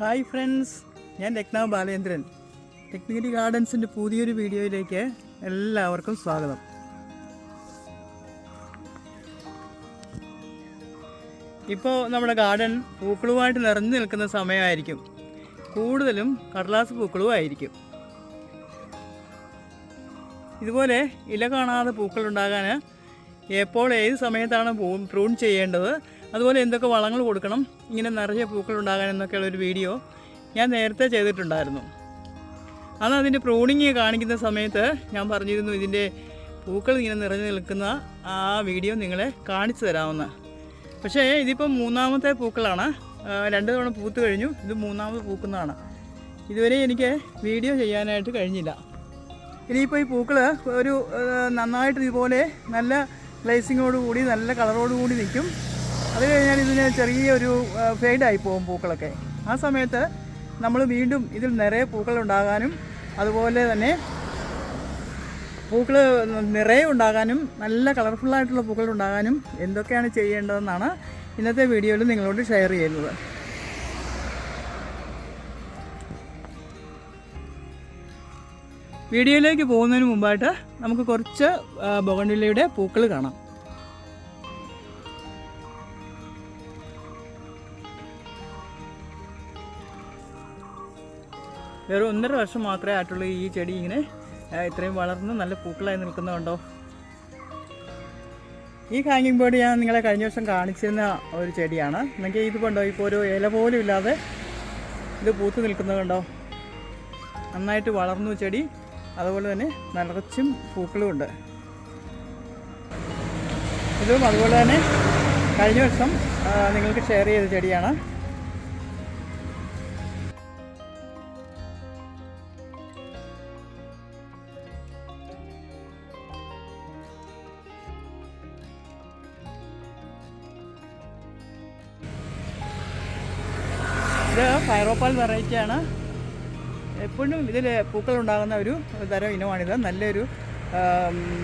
Hi friends ഞാൻ രത്നാവ് Balendran. Technically ഗാർഡൻസിന്റെ പുതിയൊരു വീഡിയോയിലേക്ക് എല്ലാവർക്കും സ്വാഗതം. ഇപ്പോൾ നമ്മുടെ ഗാർഡൻ പൂക്കളുമായിട്ട് നിറഞ്ഞു നിൽക്കുന്ന സമയമായിരിക്കും. കൂടുതലും കടലാസ് പൂക്കളും ആയിരിക്കും. ഇതുപോലെ ഇല കാണാതെ പൂക്കളുണ്ടാകാൻ എപ്പോൾ ഏത് സമയത്താണ് പ്രൂൺ ചെയ്യേണ്ടത്? അതുപോലെ എന്തൊക്കെ വളങ്ങൾ കൊടുക്കണം ഇങ്ങനെ നിറയെ പൂക്കൾ ഉണ്ടാകാൻ എന്നൊക്കെയുള്ള ഒരു വീഡിയോ ഞാൻ നേരത്തെ ചെയ്തിട്ടുണ്ടായിരുന്നു. അന്ന് അതിന്റെ പ്രൂണിങ് കാണിക്കുന്ന സമയത്ത് ഞാൻ പറഞ്ഞിരുന്നു ഇതിന്റെ പൂക്കൾ ഇങ്ങനെ നിറഞ്ഞു നിൽക്കുന്ന ആ വീഡിയോ നിങ്ങളെ കാണിച്ചു തരാമെന്ന്. പക്ഷേ ഇതിപ്പം മൂന്നാമത്തെ പൂക്കളാണ്. രണ്ട് തവണ പൂത്ത് കഴിഞ്ഞു ഇത് മൂന്നാമത് പൂക്കുന്നതാണ്. ഇതുവരെ എനിക്ക് വീഡിയോ ചെയ്യാനായിട്ട് കഴിഞ്ഞില്ല. ഇനിയിപ്പോൾ ഈ പൂക്കൾ ഒരു നന്നായിട്ട് ഇതുപോലെ നല്ല ഗ്ലേസിങ്ങോടുകൂടി നല്ല കളറോടുകൂടി നിൽക്കും. അത് കഴിഞ്ഞാൽ ഇതിന് ചെറിയൊരു ഫെയ്ഡായി പോകും പൂക്കളൊക്കെ. ആ സമയത്ത് നമ്മൾ വീണ്ടും ഇതിൽ നിറയെ പൂക്കൾ ഉണ്ടാകാനും അതുപോലെ തന്നെ പൂക്കൾ നിറയെ ഉണ്ടാകാനും നല്ല കളർഫുള്ളായിട്ടുള്ള പൂക്കൾ ഉണ്ടാകാനും എന്തൊക്കെയാണ് ചെയ്യേണ്ടതെന്നാണ് ഇന്നത്തെ വീഡിയോയിൽ നിങ്ങളോട് ഷെയർ ചെയ്യുന്നത്. വീഡിയോയിലേക്ക് പോകുന്നതിന് മുമ്പായിട്ട് നമുക്ക് കുറച്ച് ബൊഗണ്ടിലയുടെ പൂക്കൾ കാണാം. വെറും ഒന്നര വർഷം മാത്രമേ ആയിട്ടുള്ളൂ ഈ ചെടി ഇങ്ങനെ ഇത്രയും വളർന്ന് നല്ല പൂക്കളായി നിൽക്കുന്നുണ്ടോ ഈ ഹാങ്ങിങ് ബേർഡ് ഞാൻ നിങ്ങളെ കഴിഞ്ഞ വർഷം കാണിച്ചിരുന്ന ഒരു ചെടിയാണ്. നിങ്ങൾക്ക് ഇത് കണ്ടോ? ഇപ്പോൾ ഒരു ഇല പോലും ഇല്ലാതെ ഇത് പൂത്ത് നിൽക്കുന്നത് കണ്ടോ? നന്നായിട്ട് വളർന്നു ചെടി. അതുപോലെ തന്നെ നിറച്ചും പൂക്കളും ഉണ്ട്. ഇതും അതുപോലെ തന്നെ കഴിഞ്ഞ വർഷം നിങ്ങൾക്ക് ഷെയർ ചെയ്ത ചെടിയാണ്. ഫൈറോപ്പാൽ വെറൈറ്റിയാണ്. എപ്പോഴും ഇതിൽ പൂക്കൾ ഉണ്ടാകുന്ന ഒരു തരം ഇനമാണിത്. നല്ലൊരു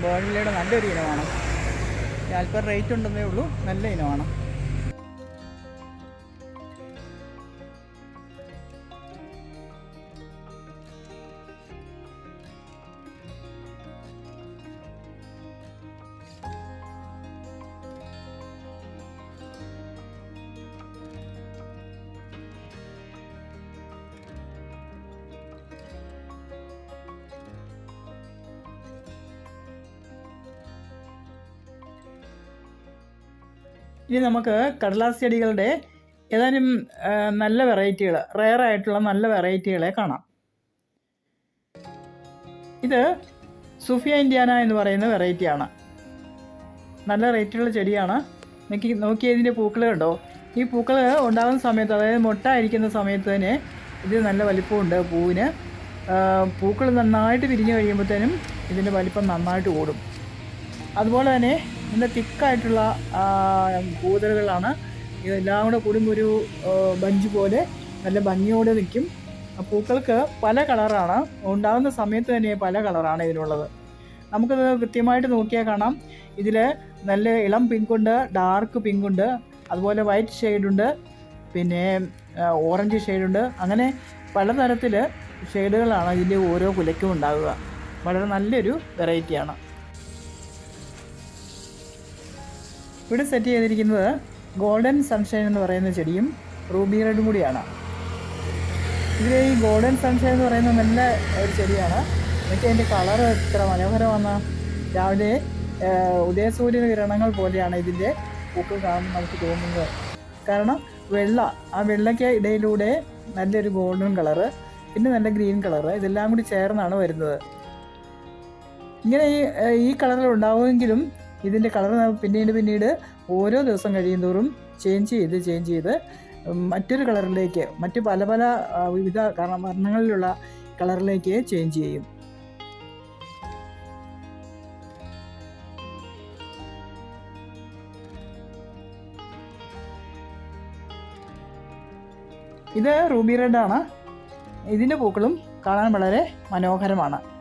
ബോൺവിലയുടെ നല്ലൊരു ഇനമാണ്. അല്പം റേറ്റ് ഉണ്ടെന്നേ ഉള്ളൂ. നല്ല ഇനമാണ്. ഇനി നമുക്ക് കടലാസ് ചെടികളുടെ ഏതാനും നല്ല വെറൈറ്റികൾ റെയർ ആയിട്ടുള്ള നല്ല വെറൈറ്റികളെ കാണാം. ഇത് സുഫിയ ഇന്ത്യാന എന്ന് പറയുന്ന വെറൈറ്റിയാണ്. നല്ല റേറ്റുള്ള ചെടിയാണ്. നോക്കി നോക്കിയതിന്റെ പൂക്കൾ കണ്ടോ? ഈ പൂക്കൾ ഉണ്ടാകുന്ന സമയത്ത് അതായത് മുട്ട അരിക്കുന്ന സമയത്ത് തന്നെ ഇത് നല്ല വലിപ്പമുണ്ട്. പൂവിന് പൂക്കൾ നന്നായിട്ട് വിരിഞ്ഞു കഴിയുമ്പോഴത്തേനും ഇതിന്റെ വലിപ്പം നന്നായിട്ട് കൂടും അതുപോലെ തന്നെ ഇതിന്റെ തിക്കായിട്ടുള്ള കൂതലുകളാണ് ഇതെല്ലാം കൂടെ കൂടുമ്പോൾ ഒരു ബഞ്ച് പോലെ നല്ല ഭംഗിയോടെ നിൽക്കും. പൂക്കൾക്ക് പല കളറാണ്. ഉണ്ടാകുന്ന സമയത്ത് തന്നെ പല കളറാണ് ഇതിനുള്ളത് നമുക്കത് കൃത്യമായിട്ട് നോക്കിയാൽ കാണാം. ഇതിൽ നല്ല ഇളം പിങ്കുണ്ട് ഡാർക്ക് പിങ്കുണ്ട് അതുപോലെ വൈറ്റ് ഷെയ്ഡുണ്ട് പിന്നെ ഓറഞ്ച് ഷെയ്ഡുണ്ട് അങ്ങനെ പലതരത്തിൽ ഷെയ്ഡുകളാണ് ഇതിന്റെ ഓരോ കുലയ്ക്കും ഉണ്ടാകുക വളരെ നല്ലൊരു വെറൈറ്റിയാണ് ഇവിടെ സെറ്റ് ചെയ്തിരിക്കുന്നത് ഗോൾഡൻ സൺഷൈൻ എന്ന് പറയുന്ന ചെടിയും റൂബി റെഡും കൂടിയാണ്. ഇതിൽ ഈ ഗോൾഡൻ സൺഷൈൻ എന്ന് പറയുന്ന നല്ല ഒരു ചെടിയാണ്. എന്നിട്ട് അതിന്റെ കളർ എത്ര മനോഹരമാണ് രാവിലെ ഉദയ സൂര്യ കിരണങ്ങൾ പോലെയാണ് ഇതിന്റെ പൂക്കൾ കാണുമ്പോൾ നമുക്ക് തോന്നുന്നത്. കാരണം വെള്ള ആ വെള്ളയ്ക്ക് ഇടയിലൂടെ നല്ലൊരു ഗോൾഡൻ കളറ് പിന്നെ നല്ല ഗ്രീൻ കളറ് ഇതെല്ലാം കൂടി ചേർന്നാണ് വരുന്നത്. ഇങ്ങനെ ഈ ഈ കളറിൽ ഉണ്ടാവുമെങ്കിലും ഇതിന്റെ കളർ പിന്നീട് പിന്നീട് ഓരോ ദിവസം കഴിയും തോറും ചേഞ്ച് ചെയ്ത് ചേഞ്ച് ചെയ്ത് മറ്റൊരു കളറിലേക്ക് മറ്റ് പല പല വിവിധ വർണങ്ങളിലുള്ള കളറിലേക്ക് ചേഞ്ച് ചെയ്യും. ഇത് റൂബി റെഡ് ആണ് ഇതിന്റെ പൂക്കളും കാണാൻ വളരെ മനോഹരമാണ്.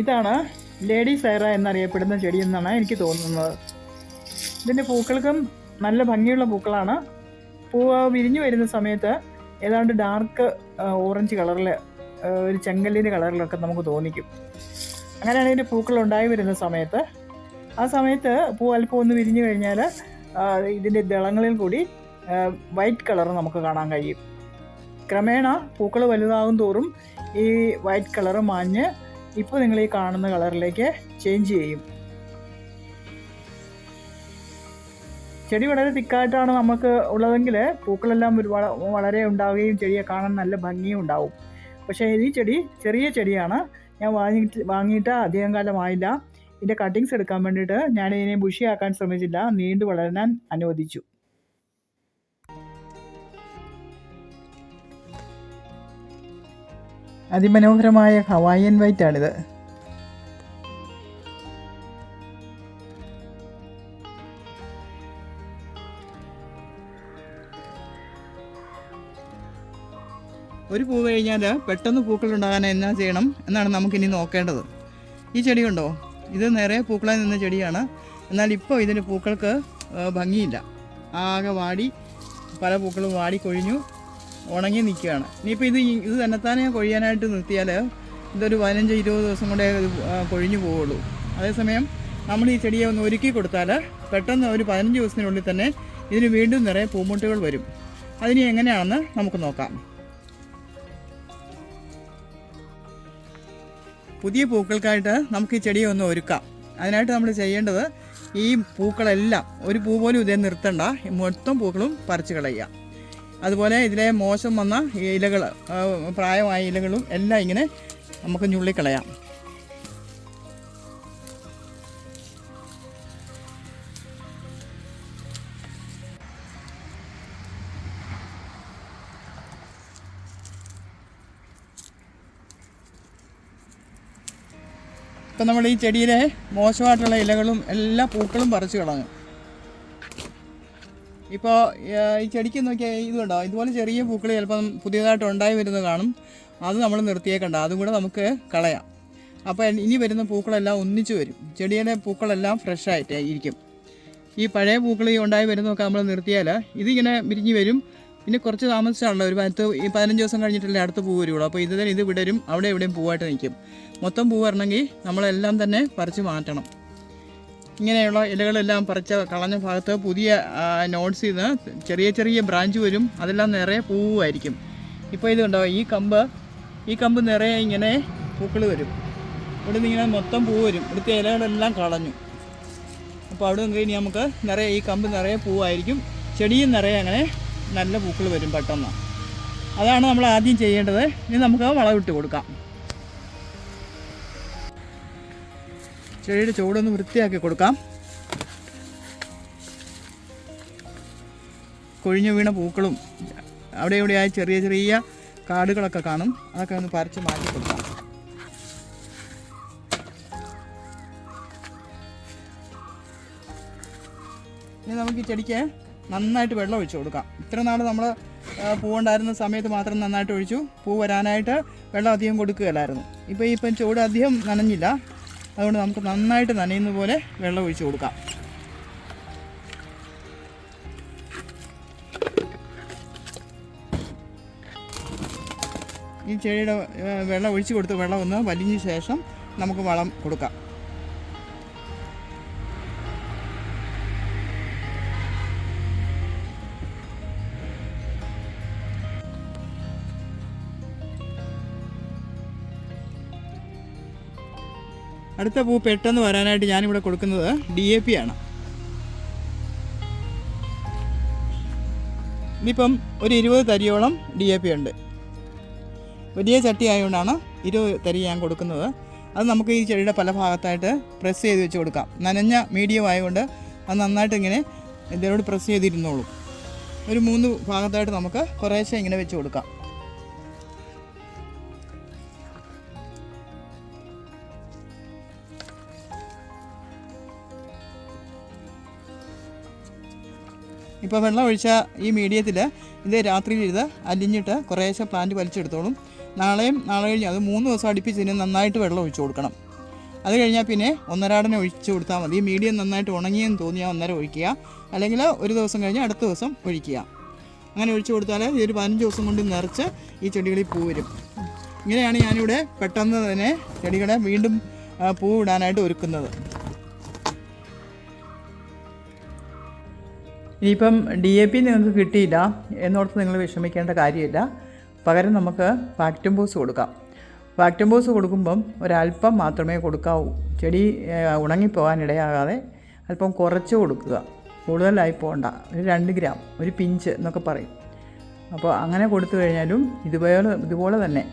ഇതാണ് ലേഡി സൈറ എന്നറിയപ്പെടുന്ന ചെടി എന്നാണ് എനിക്ക് തോന്നുന്നത്. ഇതിന്റെ പൂക്കൾക്കും നല്ല ഭംഗിയുള്ള പൂക്കളാണ്. പൂവ് വിരിഞ്ഞു വരുന്ന സമയത്ത് ഏതാണ്ട് ഡാർക്ക് ഓറഞ്ച് കളറിൽ ഒരു ചെങ്കല്ലിന്റെ കളറിലൊക്കെ നമുക്ക് തോന്നിക്കും. അങ്ങനെയാണ് ഇതിന്റെ പൂക്കൾ ഉണ്ടായി വരുന്ന സമയത്ത്. ആ സമയത്ത് പൂ അല്പം ഒന്ന് വിരിഞ്ഞു കഴിഞ്ഞാൽ ഇതിന്റെ ദളങ്ങളിൽ കൂടി വൈറ്റ് കളർ നമുക്ക് കാണാൻ കഴിയും. ക്രമേണ പൂക്കൾ വലുതാകും തോറും ഈ വൈറ്റ് കളർ മാഞ്ഞ് ഇപ്പോൾ നിങ്ങൾ ഈ കാണുന്ന കളറിലേക്ക് ചേഞ്ച് ചെയ്യും. ചെടി വളരെ തിക്കായിട്ടാണ് നമുക്ക് ഉള്ളതെങ്കിൽ പൂക്കളെല്ലാം ഒരു വള- വളരെ ഉണ്ടാവുകയും ചെടിയെ കാണാൻ നല്ല ഭംഗിയും ഉണ്ടാവും. പക്ഷേ ഈ ചെടി ചെറിയ ചെടിയാണ്. ഞാൻ വാങ്ങിയിട്ട് വാങ്ങിയിട്ട് അധികം കാലമായില്ല ഇതിന്റെ കട്ടിങ്സ് എടുക്കാൻ വേണ്ടിയിട്ട് ഞാൻ ഇതിനെ ബുഷിയാക്കാൻ ശ്രമിച്ചില്ല. നീണ്ടു വളരാൻ അനുവദിച്ചു. അതിമനോഹരമായ ഹവായിയൻ വൈറ്റ് ആണിത്. ഒരു പൂ കഴിഞ്ഞാൽ പെട്ടെന്ന് പൂക്കൾ ഉണ്ടാകാൻ എന്നാ ചെയ്യണം എന്നാണ് നമുക്കിനി നോക്കേണ്ടത്. ഈ ചെടി ഇത് നിറയെ പൂക്കളായി നിന്ന ചെടിയാണ്. എന്നാൽ ഇപ്പോൾ ഇതിന് പൂക്കൾക്ക് ഭംഗിയില്ല. ആകെ വാടി പല പൂക്കളും വാടി കൊഴിഞ്ഞു. ഉണങ്ങി നിൽക്കുകയാണ്. ഇനിയിപ്പോൾ ഇത് ഇത് തന്നെത്താനെ കൊഴിയാനായിട്ട് നിർത്തിയാൽ ഇതൊരു പതിനഞ്ച് ഇരുപത് ദിവസം കൊണ്ടേ കൊഴിഞ്ഞു പോവുള്ളൂ. അതേസമയം നമ്മൾ ഈ ചെടിയെ ഒന്ന് ഒരുക്കി കൊടുത്താൽ പെട്ടെന്ന് ഒരു പതിനഞ്ച് ദിവസത്തിനുള്ളിൽ തന്നെ ഇതിന് വീണ്ടും നിറയെ പൂമുട്ടുകൾ വരും. അതിനി എങ്ങനെയാണെന്ന് നമുക്ക് നോക്കാം. പുതിയ പൂക്കൾക്കായിട്ട് നമുക്ക് ഈ ചെടിയെ ഒന്ന് ഒരുക്കാം. അതിനായിട്ട് നമ്മൾ ചെയ്യേണ്ടത് ഈ പൂക്കളെല്ലാം ഒരു പൂ പോലും ഇതേ നിർത്തണ്ട. മൊത്തം പൂക്കളും പറിച്ചു കളയുക. അതുപോലെ ഇതിലെ മോശം വന്ന ഇലകൾ പ്രായമായ ഇലകളും എല്ലാം ഇങ്ങനെ നമുക്ക് ഞുള്ളിക്കളയാം. ഇപ്പം നമ്മൾ ഈ ചെടിയിലെ മോശമായിട്ടുള്ള ഇലകളും എല്ലാ പൂക്കളും പറിച്ചു കളഞ്ഞു. ഇപ്പോൾ ഈ ചെടിക്ക് നോക്കിയാൽ ഇത് കണ്ടോ ഇതുപോലെ ചെറിയ പൂക്കൾ ചിലപ്പം പുതിയതായിട്ട് ഉണ്ടായി വരുന്നത് കാണും. അത് നമ്മൾ നിർത്തിയേക്കണ്ട. അതും കൂടെ നമുക്ക് കളയാം. അപ്പോൾ ഇനി വരുന്ന പൂക്കളെല്ലാം ഒന്നിച്ചു വരും. ചെടിയുടെ പൂക്കളെല്ലാം ഫ്രഷായിട്ട് ഇരിക്കും. ഈ പഴയ പൂക്കൾ ഈ ഉണ്ടായി വരുന്നതൊക്കെ നമ്മൾ നിർത്തിയാൽ ഇതിങ്ങനെ വിരിഞ്ഞ് വരും. പിന്നെ കുറച്ച് താമസിച്ചാണല്ലോ ഒരു പത്ത് ഈ പതിനഞ്ച് ദിവസം കഴിഞ്ഞിട്ടല്ലേ അടുത്ത പൂ വരുള്ളൂ. അപ്പോൾ ഇത് തന്നെ ഇത് വിടരും. അവിടെ എവിടെയും പൂവായിട്ട് നിൽക്കും. മൊത്തം പൂ വരണമെങ്കിൽ നമ്മളെല്ലാം തന്നെ പറിച്ച് മാറ്റണം. ഇങ്ങനെയുള്ള ഇലകളെല്ലാം പറിച്ച കളഞ്ഞ ഭാഗത്ത് പുതിയ നോട്ട്സിൽ നിന്ന് ചെറിയ ചെറിയ ബ്രാഞ്ച് വരും. അതെല്ലാം നിറയെ പൂവായിരിക്കും. ഇപ്പോൾ ഇത് കണ്ടോ ഈ കമ്പ് ഈ കമ്പ് നിറയെ ഇങ്ങനെ പൂക്കൾ വരും. ഇവിടെ നിന്ന് ഇങ്ങനെ മൊത്തം പൂ വരും. ഇവിടുത്തെ ഇലകളെല്ലാം കളഞ്ഞു. അപ്പോൾ അവിടെ നിന്ന് ഇനി നമുക്ക് നിറയെ ഈ കമ്പ് നിറയെ പൂവായിരിക്കും. ചെടിയും നിറയെ അങ്ങനെ നല്ല പൂക്കൾ വരും പെട്ടെന്ന്. അതാണ് നമ്മൾ ആദ്യം ചെയ്യേണ്ടത്. ഇനി നമുക്ക് വളമിട്ട് കൊടുക്കാം. ചെടിയുടെ ചുവടൊന്ന് വൃത്തിയാക്കി കൊടുക്കാം. കൊഴിഞ്ഞു വീണ പൂക്കളും അവിടെ ഇവിടെയായി ചെറിയ ചെറിയ കാടുകളൊക്കെ കാണും. അതൊക്കെ ഒന്ന് പറിച്ച് മാറ്റി കൊടുക്കാം. ഇനി നമുക്ക് ഈ ചെടിക്ക് നന്നായിട്ട് വെള്ളം ഒഴിച്ചു കൊടുക്കാം. ഇത്ര നാൾ നമ്മൾ പൂവുണ്ടായിരുന്ന സമയത്ത് മാത്രം നന്നായിട്ട് ഒഴിച്ചു. പൂ വരാനായിട്ട് വെള്ളം അധികം കൊടുക്കുകയില്ലായിരുന്നു. ഇപ്പോൾ ഇപ്പം ചൂട് അധികം നനഞ്ഞില്ല. അതുകൊണ്ട് നമുക്ക് നന്നായിട്ട് നനയുന്ന പോലെ വെള്ളം ഒഴിച്ചു കൊടുക്കാം. ഈ ചെടിയുടെ വെള്ളം ഒഴിച്ചു കൊടുത്ത് വെള്ളം ഒന്ന് വലിഞ്ഞ ശേഷം നമുക്ക് വളം കൊടുക്കാം. അടുത്ത പൂ പെട്ടെന്ന് വരാനായിട്ട് ഞാനിവിടെ കൊടുക്കുന്നത് ഡി എ പി ആണ്. ഇതിപ്പം ഒരു ഇരുപത് തരിയോളം ഡി എ പി ഉണ്ട്. വലിയ ചട്ടി ആയതുകൊണ്ടാണ് ഇരുപത് തരി ഞാൻ കൊടുക്കുന്നത്. അത് നമുക്ക് ഈ ചെടിയുടെ പല ഭാഗത്തായിട്ട് പ്രസ് ചെയ്ത് വെച്ച് കൊടുക്കാം. നനഞ്ഞ മീഡിയം ആയതുകൊണ്ട് അത് നന്നായിട്ട് ഇങ്ങനെ ഇതിനോട് പ്രസ് ചെയ്തിരുന്നോളും. ഒരു മൂന്ന് ഭാഗത്തായിട്ട് നമുക്ക് കുറേശ്ശെ ഇങ്ങനെ വെച്ച് കൊടുക്കാം. ഇപ്പോൾ വെള്ളം ഒഴിച്ച ഈ മീഡിയത്തിൽ ഇത് രാത്രിയിൽ ഇത് അലിഞ്ഞിട്ട് കുറേശ്ശെ പ്ലാന്റ് വലിച്ചെടുത്തോളും. നാളെയും നാളെ കഴിഞ്ഞ് അത് മൂന്ന് ദിവസം അടുപ്പിച്ച് ഇതിന് നന്നായിട്ട് വെള്ളം ഒഴിച്ചു കൊടുക്കണം. അത് കഴിഞ്ഞാൽ പിന്നെ ഒന്നരാടനെ ഒഴിച്ച് കൊടുത്താൽ മതി. മീഡിയം നന്നായിട്ട് ഉണങ്ങിയെന്ന് തോന്നിയാൽ ഒന്നര ഒഴിക്കുക. അല്ലെങ്കിൽ ഒരു ദിവസം കഴിഞ്ഞ് അടുത്ത ദിവസം ഒഴിക്കുക. അങ്ങനെ ഒഴിച്ചു കൊടുത്താൽ ഈ ഒരു പതിനഞ്ച് ദിവസം കൊണ്ട് നിറച്ച് ഈ ചെടികളിൽ പൂ വരും. ഇങ്ങനെയാണ് ഞാനിവിടെ പെട്ടെന്ന് തന്നെ ചെടികളെ വീണ്ടും പൂ ഇടാനായിട്ട് ഒരുക്കുന്നത്. ഇനിയിപ്പം ഡി എ പി നിങ്ങൾക്ക് കിട്ടിയില്ല എന്നോർത്ത് നിങ്ങൾ വിഷമിക്കേണ്ട കാര്യമില്ല. പകരം നമുക്ക് പാക്ടംബോസ് കൊടുക്കാം. പാക്ടംബോസ് കൊടുക്കുമ്പം ഒരല്പം മാത്രമേ കൊടുക്കാവൂ. ചെടി ഉണങ്ങിപ്പോകാനിടയാകാതെ അല്പം കുറച്ച് കൊടുക്കുക. കൂടുതലായി പോകണ്ട ഒരു രണ്ട് ഗ്രാം ഒരു പിഞ്ച് എന്നൊക്കെ പറയും. അപ്പോൾ അങ്ങനെ കൊടുത്തു കഴിഞ്ഞാലും ഇതുപോലെ ഇതുപോലെ തന്നെ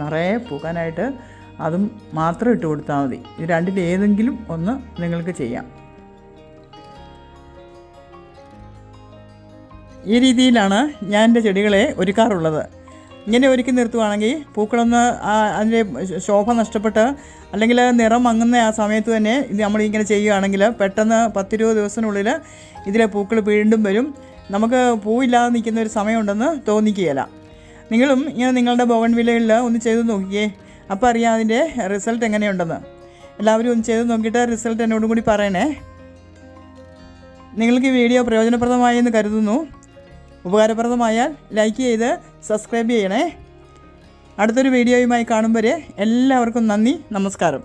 നിറയെ പൂക്കാനായിട്ട് അതും മാത്രം ഇട്ട് കൊടുത്താൽ മതി. ഇത് രണ്ടിലേതെങ്കിലും ഒന്ന് നിങ്ങൾക്ക് ചെയ്യാം. ഈ രീതിയിലാണ് ഞാൻ എന്റെ ചെടികളെ ഒരുക്കാറുള്ളത്. ഇങ്ങനെ ഒരുക്കി നിർത്തുവാണെങ്കിൽ പൂക്കളൊന്ന് അതിന്റെ ശോഭ നഷ്ടപ്പെട്ട് അല്ലെങ്കിൽ നിറം മങ്ങുന്ന ആ സമയത്ത് തന്നെ ഇത് നമ്മൾ ഇങ്ങനെ ചെയ്യുകയാണെങ്കിൽ പെട്ടെന്ന് പത്തിരുപത് ദിവസത്തിനുള്ളിൽ ഇതിലെ പൂക്കൾ വീണ്ടും വരും. നമുക്ക് പൂവില്ലാതെ നിൽക്കുന്ന ഒരു സമയമുണ്ടെന്ന് തോന്നിക്കുകയില്ല. നിങ്ങളും ഇങ്ങനെ നിങ്ങളുടെ ബോഗൺ വിലകളിൽ ഒന്ന് ചെയ്ത് നോക്കിയേ അപ്പോൾ അറിയാം അതിന്റെ റിസൾട്ട് എങ്ങനെയുണ്ടെന്ന്. എല്ലാവരും ഒന്ന് ചെയ്ത് നോക്കിയിട്ട് റിസൾട്ട് എന്നോടും കൂടി പറയണേ. നിങ്ങൾക്ക് ഈ വീഡിയോ പ്രയോജനപ്രദമായി എന്ന് കരുതുന്നു. ഉപകാരപ്രദമായാൽ ലൈക്ക് ചെയ്ത് സബ്സ്ക്രൈബ് ചെയ്യണേ. അടുത്തൊരു വീഡിയോയുമായി കാണും വരെ എല്ലാവർക്കും നന്ദി നമസ്കാരം.